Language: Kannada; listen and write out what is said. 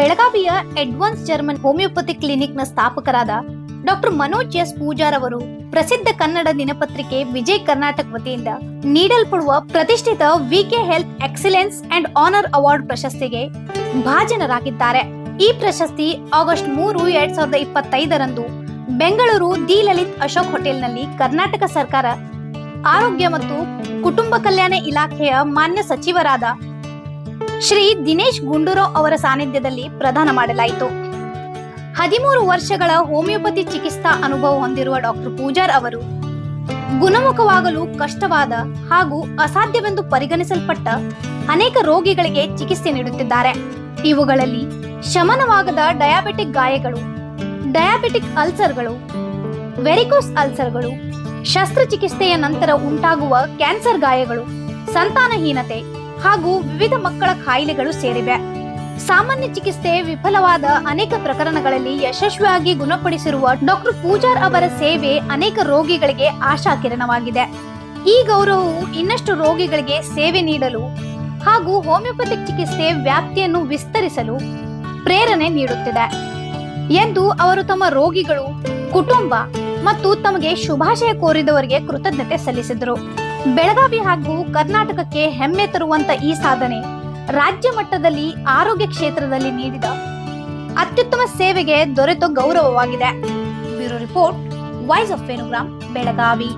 ಬೆಳಗಾವಿಯ ಅಡ್ವಾನ್ಸ್ ಜರ್ಮನ್ ಹೋಮಿಯೋಪತಿ ಕ್ಲಿನಿಕ್ನ ಸ್ಥಾಪಕರಾದ ಡಾಕ್ಟರ್ ಮನೋಜ್ ಎಸ್ ಪೂಜಾರ್ ಅವರು ಪ್ರಸಿದ್ಧ ಕನ್ನಡ ದಿನಪತ್ರಿಕೆ ವಿಜಯ್ ಕರ್ನಾಟಕ ವತಿಯಿಂದ ನೀಡಲ್ಪಡುವ ಪ್ರತಿಷ್ಠಿತ VK health excellence and honour award ಪ್ರಶಸ್ತಿಗೆ ಭಾಜನರಾಗಿದ್ದಾರೆ. ಈ ಪ್ರಶಸ್ತಿ ಆಗಸ್ಟ್ ಮೂರು, ಎರಡ್ ಸಾವಿರದ ಇಪ್ಪತ್ತೈದರಂದು ಬೆಂಗಳೂರು ದಿ ಲಲಿತ್ ಅಶೋಕ್ ಹೋಟೆಲ್ನಲ್ಲಿ ಕರ್ನಾಟಕ ಸರ್ಕಾರ ಆರೋಗ್ಯ ಮತ್ತು ಕುಟುಂಬ ಕಲ್ಯಾಣ ಇಲಾಖೆಯ ಮಾನ್ಯ ಸಚಿವರಾದ ಶ್ರೀ ದಿನೇಶ್ ಗುಂಡೂರಾವ್ ಅವರ ಸಾನ್ನಿಧ್ಯದಲ್ಲಿ ಪ್ರದಾನ ಮಾಡಲಾಯಿತು. ಹದಿಮೂರು ವರ್ಷಗಳ ಹೋಮಿಯೋಪತಿ ಚಿಕಿತ್ಸಾ ಅನುಭವ ಹೊಂದಿರುವ ಡಾಕ್ಟರ್ ಪೂಜಾರ್ ಅವರು, ಗುಣಮುಖವಾಗಲು ಕಷ್ಟವಾದ ಹಾಗೂ ಅಸಾಧ್ಯವೆಂದು ಪರಿಗಣಿಸಲ್ಪಟ್ಟ ಅನೇಕ ರೋಗಿಗಳಿಗೆ ಚಿಕಿತ್ಸೆ ನೀಡುತ್ತಿದ್ದಾರೆ. ಇವುಗಳಲ್ಲಿ ಶಮನವಾಗದ ಡಯಾಬಿಟಿಕ್ ಗಾಯಗಳು, ಡಯಾಬಿಟಿಕ್ ಅಲ್ಸರ್ಗಳು, ವೆರಿಕೋಸ್ ಅಲ್ಸರ್ಗಳು, ಶಸ್ತ್ರಚಿಕಿತ್ಸೆಯ ನಂತರ ಉಂಟಾಗುವ ಕ್ಯಾನ್ಸರ್ ಗಾಯಗಳು, ಸಂತಾನಹೀನತೆ ಹಾಗೂ ವಿವಿಧ ಮಕ್ಕಳ ಕಾಯಿಲೆಗಳು ಸೇರಿವೆ. ಸಾಮಾನ್ಯ ಚಿಕಿತ್ಸೆ ವಿಫಲವಾದ ಅನೇಕ ಪ್ರಕರಣಗಳಲ್ಲಿ ಯಶಸ್ವಿಯಾಗಿ ಗುಣಪಡಿಸಿರುವ ಡಾಕ್ಟರ್ ಪೂಜಾರ್ ಅವರ ಸೇವೆ ಅನೇಕ ರೋಗಿಗಳಿಗೆ ಆಶಾ ಕಿರಣವಾಗಿದೆ ಈ ಗೌರವವು ಇನ್ನಷ್ಟು ರೋಗಿಗಳಿಗೆ ಸೇವೆ ನೀಡಲು ಹಾಗೂ ಹೋಮಿಯೋಪತಿಕ್ ಚಿಕಿತ್ಸೆ ವ್ಯಾಪ್ತಿಯನ್ನು ವಿಸ್ತರಿಸಲು ಪ್ರೇರಣೆ ನೀಡುತ್ತಿದೆ. ಎಂದು ಅವರು ತಮ್ಮ ರೋಗಿಗಳು, ಕುಟುಂಬ ಮತ್ತು ತಮಗೆ ಶುಭಾಶಯ ಕೋರಿದವರಿಗೆ ಕೃತಜ್ಞತೆ ಸಲ್ಲಿಸಿದರು. ಬೆಳಗಾವಿ ಹಾಗೂ ಕರ್ನಾಟಕಕ್ಕೆ ಹೆಮ್ಮೆ ತರುವಂತ ಈ ಸಾಧನೆ ರಾಜ್ಯ ಮಟ್ಟದಲ್ಲಿ ಆರೋಗ್ಯ ಕ್ಷೇತ್ರದಲ್ಲಿ ನೀಡಿದ ಅತ್ಯುತ್ತಮ ಸೇವೆಗೆ ದೊರೆತ ಗೌರವವಾಗಿದೆ. ಬ್ಯೂರೋ ರಿಪೋರ್ಟ್ ವಾಯ್ಸ್ ಆಫ್ ಫೆನೋಗ್ರಾಮ್ ಬೆಳಗಾವಿ.